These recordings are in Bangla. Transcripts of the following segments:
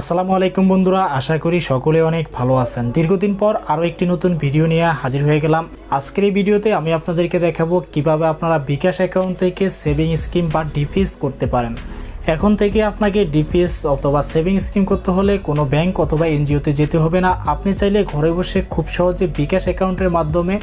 আসসালামু আলাইকুম বন্ধুরা, আশা করি সকলে অনেক ভালো আছেন। দীর্ঘদিন পর আরও একটি নতুন ভিডিও নিয়ে হাজির হয়ে গেলাম। আজকের এই ভিডিওতে আমি আপনাদেরকে দেখাবো কীভাবে আপনারা বিকাশ অ্যাকাউন্ট থেকে সেভিং স্কিম বা ডিফিস করতে পারেন। এখন থেকে আপনাকে ডিপিএস অথবা সেভিং স্কিম করতে হলে কোনো ব্যাংক অথবা এনজিওতে যেতে হবে না। আপনি চাইলে ঘরে বসে খুব সহজে বিকাশ অ্যাকাউন্টের মাধ্যমে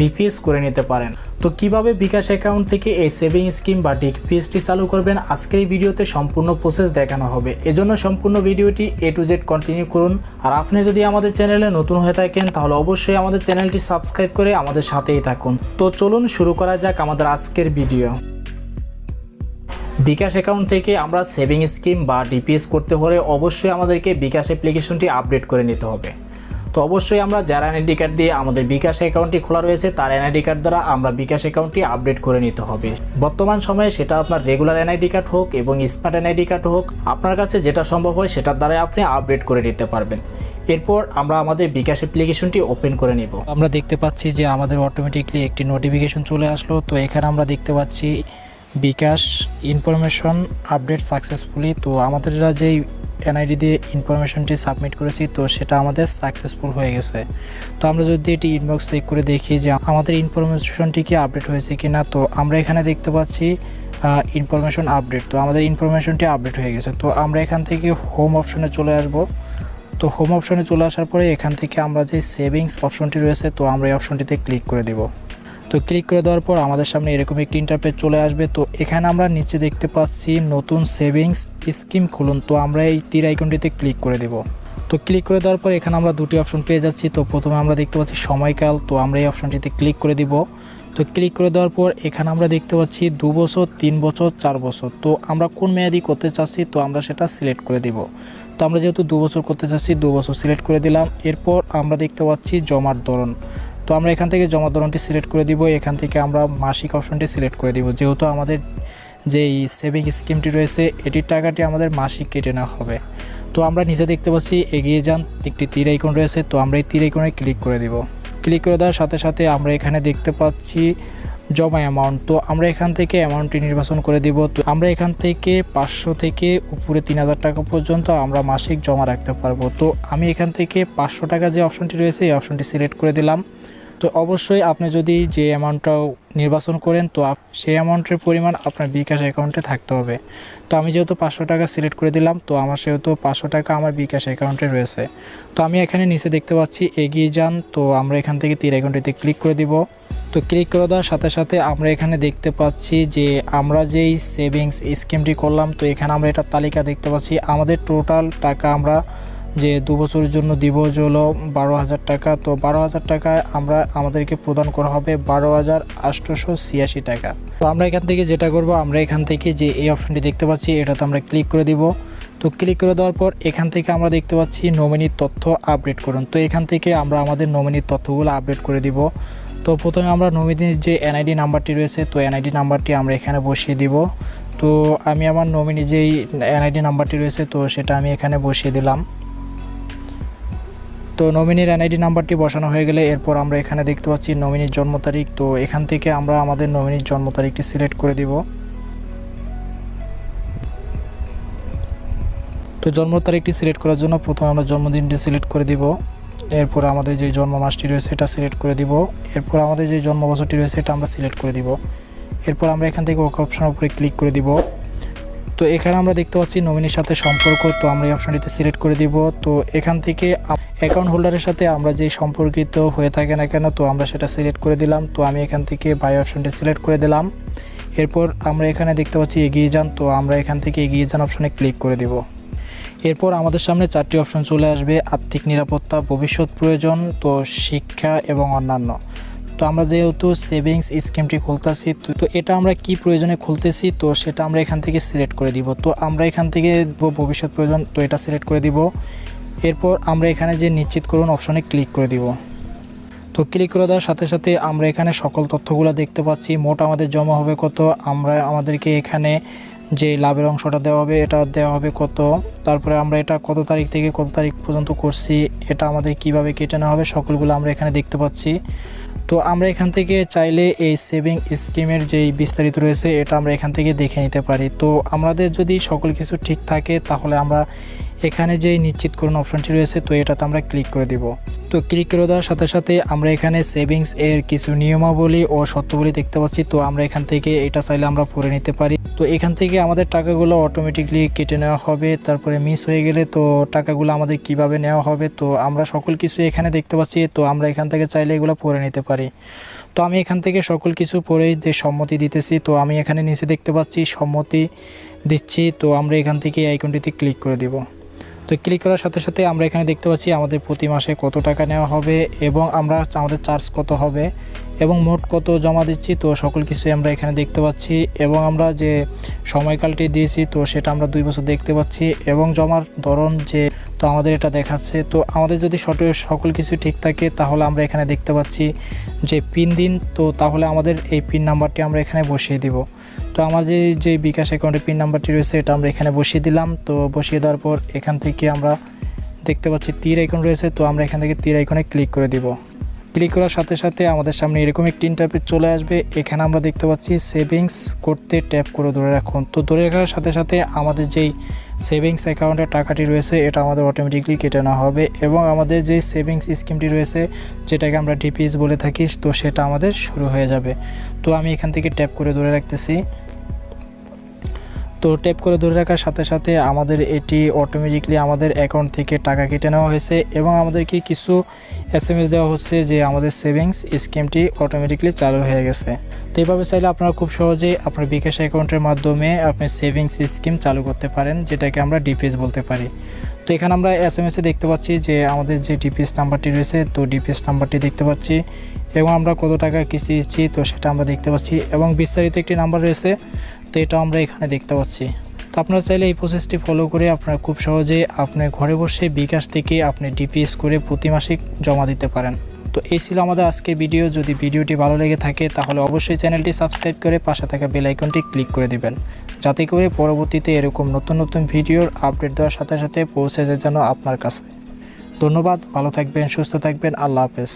ডিপিএস করে নিতে পারেন। তো কীভাবে বিকাশ অ্যাকাউন্ট থেকে এই সেভিং স্কিম বা ডিপিএসটি চালু করবেন? আজকের এই ভিডিওতে সম্পূর্ণ প্রসেস দেখানো হবে। এজন্য সম্পূর্ণ ভিডিওটি এ টু জেড কন্টিনিউ করুন। আর আপনি যদি আমাদের চ্যানেলে নতুন হয়ে থাকেন, তাহলে অবশ্যই আমাদের চ্যানেলটি সাবস্ক্রাইব করে আমাদের সাথেই থাকুন। তো চলুন শুরু করা যাক আমাদের আজকের ভিডিও। বিকাশ অ্যাকাউন্ট থেকে আমরা সেভিং স্কিম বা ডিপিএস করতে হলে অবশ্যই আমাদেরকে বিকাশ অ্যাপ্লিকেশনটি আপডেট করে নিতে হবে। তো অবশ্যই আমরা যার এনআইডি কার্ড দিয়ে আমাদের বিকাশ অ্যাকাউন্টটি খোলা রয়েছে, তার এনআইডি কার্ড দ্বারা আমরা বিকাশ অ্যাকাউন্টটি আপডেট করে নিতে হবে। বর্তমান সময়ে সেটা আপনার রেগুলার এনআইডি কার্ড হোক এবং স্মার্ট এনআইডি কার্ড হোক, আপনার কাছে যেটা সম্ভব হয় সেটার দ্বারাই আপনি আপডেট করে নিতে পারবেন। এরপর আমরা আমাদের বিকাশ অ্যাপ্লিকেশনটি ওপেন করে নিব। আমরা দেখতে পাচ্ছি যে আমাদের অটোমেটিকলি একটি নোটিফিকেশন চলে আসলো। তো এখানে আমরা দেখতে পাচ্ছি বিকাশ, ইনফরমেশন আপডেট সাকসেসফুলি। তো আমাদের যেই এনআইডি দিয়ে ইনফরমেশনটি সাবমিট করেছি, তো সেটা আমাদের সাকসেসফুল হয়ে গেছে। তো আমরা যদি এটি ইনবক্স চেক করে দেখি যে আমাদের ইনফরমেশনটি কি আপডেট হয়েছে কি না তো আমরা এখানে দেখতে পাচ্ছি ইনফরমেশন আপডেট। তো আমাদের ইনফরমেশনটি আপডেট হয়ে গেছে। তো আমরা এখান থেকে হোম অপশনে চলে আসব। তো হোম অপশনে চলে আসার পরে এখান থেকে আমরা যে সেভিংস অপশনটি রয়েছে, তো আমরা এই অপশনটিতে ক্লিক করে দেব। তো ক্লিক করে দেওয়ার পর আমাদের সামনে এরকম একটি ইন্টারপেজ চলে আসবে। তো এখানে আমরা নিচে দেখতে পাচ্ছি নতুন সেভিংস স্কিম খুলুন। তো আমরা এই তীর আইকনটিতে ক্লিক করে দেব। তো ক্লিক করে দেওয়ার পর এখানে আমরা দুটি অপশন পেয়ে যাচ্ছি। তো প্রথমে আমরা দেখতে পাচ্ছি সময়কাল। তো আমরা এই অপশনটিতে ক্লিক করে দিব। তো ক্লিক করে দেওয়ার পর এখানে আমরা দেখতে পাচ্ছি দু বছর, তিন বছর, চার বছর। তো আমরা কোন মেয়াদি করতে চাচ্ছি? তো আমরা সেটা সিলেক্ট করে দিব। তো আমরা যেহেতু দু বছর করতে চাচ্ছি, দু বছর সিলেক্ট করে দিলাম। এরপর আমরা দেখতে পাচ্ছি জমার ধরন। তো আমরা এখান থেকে জমা ধরনটি সিলেক্ট করে দিব। এখান থেকে আমরা মাসিক অপশনটি সিলেক্ট করে দিব। যেহেতু আমাদের যেই সেভিং স্কিমটি রয়েছে, এটির টাকাটি আমাদের মাসিক কেটে নেওয়া হবে। তো আমরা নিচে দেখতে পাচ্ছি, এগিয়ে যান, একটি তীর আইকন রয়েছে। তো আমরা এই তীর আইকনে ক্লিক করে দিব। ক্লিক করে দেওয়ার সাথে সাথে আমরা এখানে দেখতে পাচ্ছি জমা অ্যামাউন্ট তো আমরা এখান থেকে অ্যামাউন্টটি নির্বাচন করে দিব। তো আমরা এখান থেকে পাঁচশো থেকে উপরে তিন হাজার টাকা পর্যন্ত আমরা মাসিক জমা রাখতে পারব। তো আমি এখান থেকে পাঁচশো টাকা যে অপশনটি রয়েছে, এই অপশনটি সিলেক্ট করে দিলাম। তো অবশ্যই আপনি যদি যে অ্যামাউন্টটাও নির্বাচন করেন, তো সেই অ্যামাউন্টের পরিমাণ আপনার বিকাশ অ্যাকাউন্টে থাকতে হবে। তো আমি যেহেতু পাঁচশো টাকা সিলেক্ট করে দিলাম, তো আমার সেহেতু পাঁচশো টাকা আমার বিকাশ অ্যাকাউন্টে রয়েছে। তো আমি এখানে নিচে দেখতে পাচ্ছি, এগিয়ে যান, তো আমরা এখান থেকে তীর অ্যাকাউন্টটিতে ক্লিক করে দিব। তো ক্লিক করে দেওয়ার সাথে সাথে আমরা এখানে দেখতে পাচ্ছি যে আমরা যেই সেভিংস স্কিমটি করলাম, তো এখানে আমরা এটা তালিকা দেখতে পাচ্ছি। আমাদের টোটাল টাকা আমরা যে দু বছরের জন্য দিব হলো বারো হাজার টাকা। তো বারো হাজার টাকায় আমরা আমাদেরকে প্রদান করা হবে বারো হাজার আটশোশো ছিয়াশি টাকা। তো আমরা এখান থেকে যেটা করব, আমরা এখান থেকে যে এই অপশনটি দেখতে পাচ্ছি, এটাতে আমরা ক্লিক করে দিব। তো ক্লিক করে দেওয়ার পর এখান থেকে আমরা দেখতে পাচ্ছি নমিনির তথ্য আপডেট করুন। তো এখান থেকে আমরা আমাদের নমিনির তথ্যগুলো আপডেট করে দিব। তো প্রথমে আমরা নমিনির যে এনআইডি নাম্বারটি রয়েছে, তো এনআইডি নাম্বারটি আমরা এখানে বসিয়ে দিব। তো আমি আমার নমিনি যেই এনআইডি নাম্বারটি রয়েছে, তো সেটা আমি এখানে বসিয়ে দিলাম। তো নমিনির এনআইডি নাম্বারটি বসানো হয়ে গেলে এরপর আমরা এখানে দেখতে পাচ্ছি নমিনির জন্ম তারিখ। তো এখান থেকে আমরা আমাদের নমিনির জন্ম তারিখটি সিলেক্ট করে দিব। তো জন্ম তারিখটি সিলেক্ট করার জন্য প্রথমে আমরা জন্মদিনটি সিলেক্ট করে দিব। এরপর আমাদের যে জন্ম মাসটি রয়েছে এটা সিলেক্ট করে দিব। এরপর আমাদের যে জন্ম বছরটি রয়েছে এটা আমরা সিলেক্ট করে দিব। এরপর আমরা এখান থেকে ওকে অপশনের উপরে ক্লিক করে দিব। তো এখানে আমরা দেখতে পাচ্ছি নমিনির সাথে সম্পর্ক, তো আমরা এই অপশনটিতে সিলেক্ট করে দিব। তো এখান থেকে অ্যাকাউন্ট হোল্ডারের সাথে আমরা যে সম্পর্কিত হয়ে থাকে না কেন, তো আমরা সেটা সিলেক্ট করে দিলাম। তো আমি এখান থেকে বাই অপশনটি সিলেক্ট করে দিলাম। এরপর আমরা এখানে দেখতে পাচ্ছি এগিয়ে যান, তো আমরা এখান থেকে এগিয়ে যান অপশনে ক্লিক করে দিব। এরপর আমাদের সামনে চারটি অপশন চলে আসবে, আর্থিক নিরাপত্তা, ভবিষ্যৎ প্রয়োজন, তো শিক্ষা এবং অন্যান্য। তো আমরা যেহেতু সেভিংস স্কিমটি খুলতেছি, তো এটা আমরা কি প্রয়োজনে খুলতেছি, তো সেটা আমরা এখান থেকে সিলেক্ট করে দিব। তো আমরা এখান থেকে ভবিষ্যৎ প্রয়োজন, তো এটা সিলেক্ট করে দিব। এরপর আমরা এখানে যে নিশ্চিত করুন অপশনে ক্লিক করে দিব। তো ক্লিক করে দেওয়ার সাথে সাথে আমরা এখানে সকল তথ্যগুলো দেখতে পাচ্ছি। মোট আমাদের জমা হবে কত? আমরা আমাদেরকে এখানে যে লাভের অংশটা দেওয়া হবে, এটা দেওয়া হবে কত? তারপরে আমরা এটা কত তারিখ থেকে কত তারিখ পর্যন্ত করছি, এটা আমাদের কীভাবে কেটে নেওয়া হবে, সকলগুলো আমরা এখানে দেখতে পাচ্ছি। তো আমরা এখান থেকে চাইলে এই সেভিং স্কিমের যেই বিস্তারিত রয়েছে, এটা আমরা এখান থেকে দেখে নিতে পারি। তো আমাদের যদি সকল কিছু ঠিক থাকে, তাহলে আমরা এখানে যেই নিশ্চিতকরণ অপশানটি অপশনটি রয়েছে, তো এটাতে আমরা ক্লিক করে দিব। তো ক্লিক করে দেওয়ার সাথে সাথে আমরা এখানে সেভিংস এর কিছু নিয়মাবলী ও সত্যবলী দেখতে পাচ্ছি। তো আমরা এখান থেকে এটা চাইলে আমরা পড়ে নিতে পারি। তো এখান থেকে আমাদের টাকাগুলো অটোমেটিকলি কেটে নেওয়া হবে। তারপরে মিস হয়ে গেলে তো টাকাগুলো আমাদের কীভাবে নেওয়া হবে? তো আমরা সকল কিছু এখানে দেখতে পাচ্ছি। তো আমরা এখান থেকে চাইলে এগুলো পড়ে নিতে পারি। তো আমি এখান থেকে সকল কিছু পড়েই যে সম্মতি দিতেছি, তো আমি এখানে নিচে দেখতে পাচ্ছি সম্মতি দিচ্ছি। তো আমরা এখান থেকে আইকনটিতে ক্লিক করে দিব। তো ক্লিক করার সাথে সাথে আমরা এখানে দেখতে পাচ্ছি আমাদের প্রতি মাসে কত টাকা নেওয়া হবে এবং আমরা আমাদের চার্জ কত হবে এবং মোট কত জমা দিচ্ছি, তো সকল কিছুই আমরা এখানে দেখতে পাচ্ছি এবং আমরা যে সময়কালটি দিয়েছি, তো সেটা আমরা দুই বছর দেখতে পাচ্ছি এবং জমার ধরন যে তো আমাদের এটা দেখাচ্ছে। তো আমাদের যদি সঠিক সকল কিছু ঠিক থাকে, তাহলে আমরা এখানে দেখতে পাচ্ছি যে পিন দিন। তো তাহলে আমাদের এই পিন নাম্বারটি আমরা এখানে বসিয়ে দিব। তো আমার যে যে বিকাশ অ্যাকাউন্টের পিন নাম্বারটি রয়েছে, এটা আমরা এখানে বসিয়ে দিলাম। তো বসিয়ে দেওয়ার পর এখান থেকে আমরা দেখতে পাচ্ছি তীর আইকন রয়েছে। তো আমরা এখান থেকে তীর আইকনে ক্লিক করে দিব। ক্লিক করার সাথে সাথে আমাদের সামনে এরকম একটি ইন্টারপেজ চলে আসবে। এখানে আমরা দেখতে পাচ্ছি সেভিংস করতে ট্যাপ করে ধরে রাখুন। তো ধরে রাখার সাথে সাথে আমাদের যেই সেভিংস অ্যাকাউন্টের টাকাটি রয়েছে, এটা আমাদের অটোমেটিকলি কেটে নেওয়া হবে এবং আমাদের যেই সেভিংস স্কিমটি রয়েছে, যেটাকে আমরা ডিপিএস বলে থাকি, তো সেটা আমাদের শুরু হয়ে যাবে। তো আমি এখান থেকে ট্যাপ করে ধরে রাখতেছি। তো ট্যাপ করে ধরে রাখার সাথে সাথে আমাদের এটি অটোমেটিকলি আমাদের অ্যাকাউন্ট থেকে টাকা কেটে নেওয়া হয়েছে এবং আমাদেরকে কিছু এস এম এস দেওয়া হচ্ছে যে আমাদের সেভিংস স্কিমটি অটোমেটিকলি চালু হয়ে গেছে। তো এইভাবে চাইলে আপনারা খুব সহজেই আপনার বিকাশ অ্যাকাউন্টের মাধ্যমে আপনি সেভিংস স্কিম চালু করতে পারেন, যেটাকে আমরা ডিপিএস বলতে পারি। তো এখানে আমরা এস এম এসে দেখতে পাচ্ছি যে আমাদের যে ডিপিএস নাম্বারটি রয়েছে, তো ডিপিএস নাম্বারটি দেখতে পাচ্ছি এবং আমরা কত টাকা কিস্তি দিচ্ছি, তো সেটা আমরা দেখতে পাচ্ছি এবং বিস্তারিত একটি নাম্বার রয়েছে, তো এটা আমরা এখানে দেখতে পাচ্ছি। তো আপনারা চাইলে এই প্রসেসটি ফলো করে আপনারা খুব সহজে আপনার ঘরে বসে বিকাশ থেকে আপনি ডিপিএস করে প্রতি মাসিক জমা দিতে পারেন। তো এই ছিল আমাদের আজকের ভিডিও যদি ভিডিওটি ভালো লেগে থাকে, তাহলে অবশ্যই চ্যানেলটি সাবস্ক্রাইব করে পাশে থাকা বেলাইকনটি ক্লিক করে দিবেন। যাতে করে পরবর্তীতে এরকম নতুন নতুন ভিডিওর আপডেট দেওয়ার সাথে সাথে পৌঁছে যায় যেন আপনার কাছে। ধন্যবাদ, ভালো থাকবেন, সুস্থ থাকবেন, আল্লাহ হাফেজ।